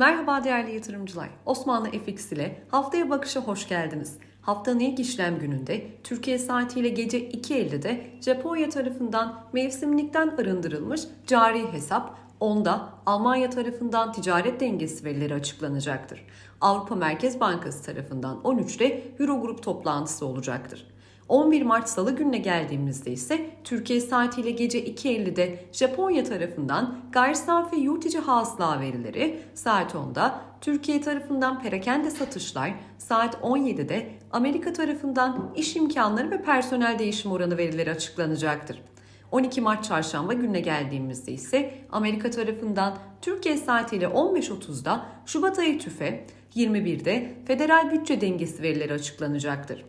Merhaba değerli yatırımcılar. Osmanlı FX ile haftaya bakışa hoş geldiniz. Haftanın ilk işlem gününde Türkiye saatiyle gece 2.50'de Japonya tarafından mevsimlikten arındırılmış cari hesap, onda Almanya tarafından ticaret dengesi verileri açıklanacaktır. Avrupa Merkez Bankası tarafından 13'te Eurogrup toplantısı olacaktır. 11 Mart Salı gününe geldiğimizde ise Türkiye saatiyle gece 2.50'de Japonya tarafından gayri safi yurt içi hasıla verileri, saat 10'da Türkiye tarafından perakende satışlar, saat 17'de Amerika tarafından iş imkanları ve personel değişim oranı verileri açıklanacaktır. 12 Mart çarşamba gününe geldiğimizde ise Amerika tarafından Türkiye saatiyle 15.30'da Şubat ayı tüfe, 21'de federal bütçe dengesi verileri açıklanacaktır.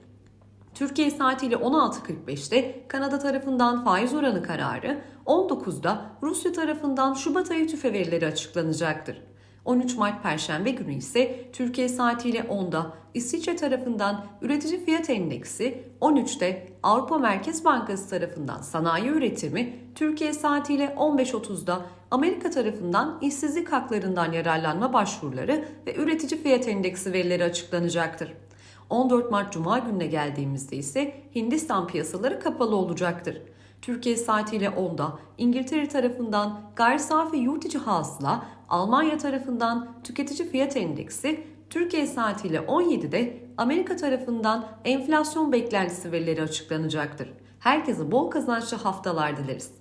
Türkiye saatiyle 16.45'te Kanada tarafından faiz oranı kararı, 19'da Rusya tarafından Şubat ayı tüfe verileri açıklanacaktır. 13 Mart Perşembe günü ise Türkiye saatiyle 10'da İsviçre tarafından üretici fiyat endeksi, 13'te Avrupa Merkez Bankası tarafından sanayi üretimi, Türkiye saatiyle 15.30'da Amerika tarafından işsizlik haklarından yararlanma başvuruları ve üretici fiyat endeksi verileri açıklanacaktır. 14 Mart Cuma gününe geldiğimizde ise Hindistan piyasaları kapalı olacaktır. Türkiye saatiyle 10'da İngiltere tarafından gayri safi yurt içi hasıla, Almanya tarafından tüketici fiyat endeksi, Türkiye saatiyle 17'de Amerika tarafından enflasyon beklentisi verileri açıklanacaktır. Herkese bol kazançlı haftalar dileriz.